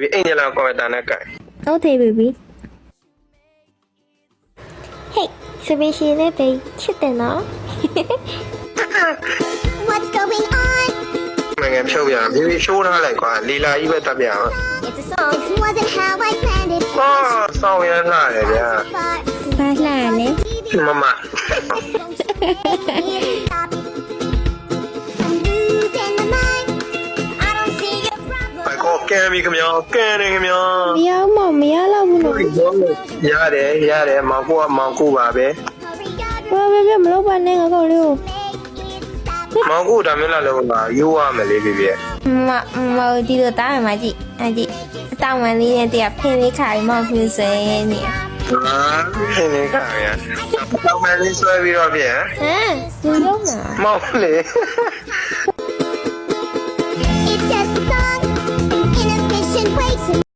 baby Angela ko tanaka. Okay baby. Hey, Mitsubishi baby, cute no? What's going on? Mình em show ya, baby show nó lại quá, lila ibe tập ya. It's a song. It wasn't how I sao vậy lại ya? Ba là nè. Mama. က်ကောကဲပြီခင်ဗျာကဲတယ်ခင်ဗျာမရမမရတော့ဘူးနော်ရတယ်ရတယ်မောင်ကိုကမောင်ကိုပါပဲ Hurry up, ဘာပဲပြမလုပ်ပါနဲ့ငါကောင်လေးကို make it stop. မောင်ကိုဒါမင်းလာလို့ပါယူရမယ်လေဘေဘီရဲ့မမဒီလိုတားမှာကြည့်အကြည့်အတောင်ဝင်လေးနဲ့တရားဖင်းလေးခါပြီးမှဖြူစဲနေဟာခင်းနေခါဗျာတော့မယ်လေးဆွဲပြီးတော့ပြန်ဟမ်ဘူးလုံးမှာမောင်လေ It's just a song. Inefficient ways to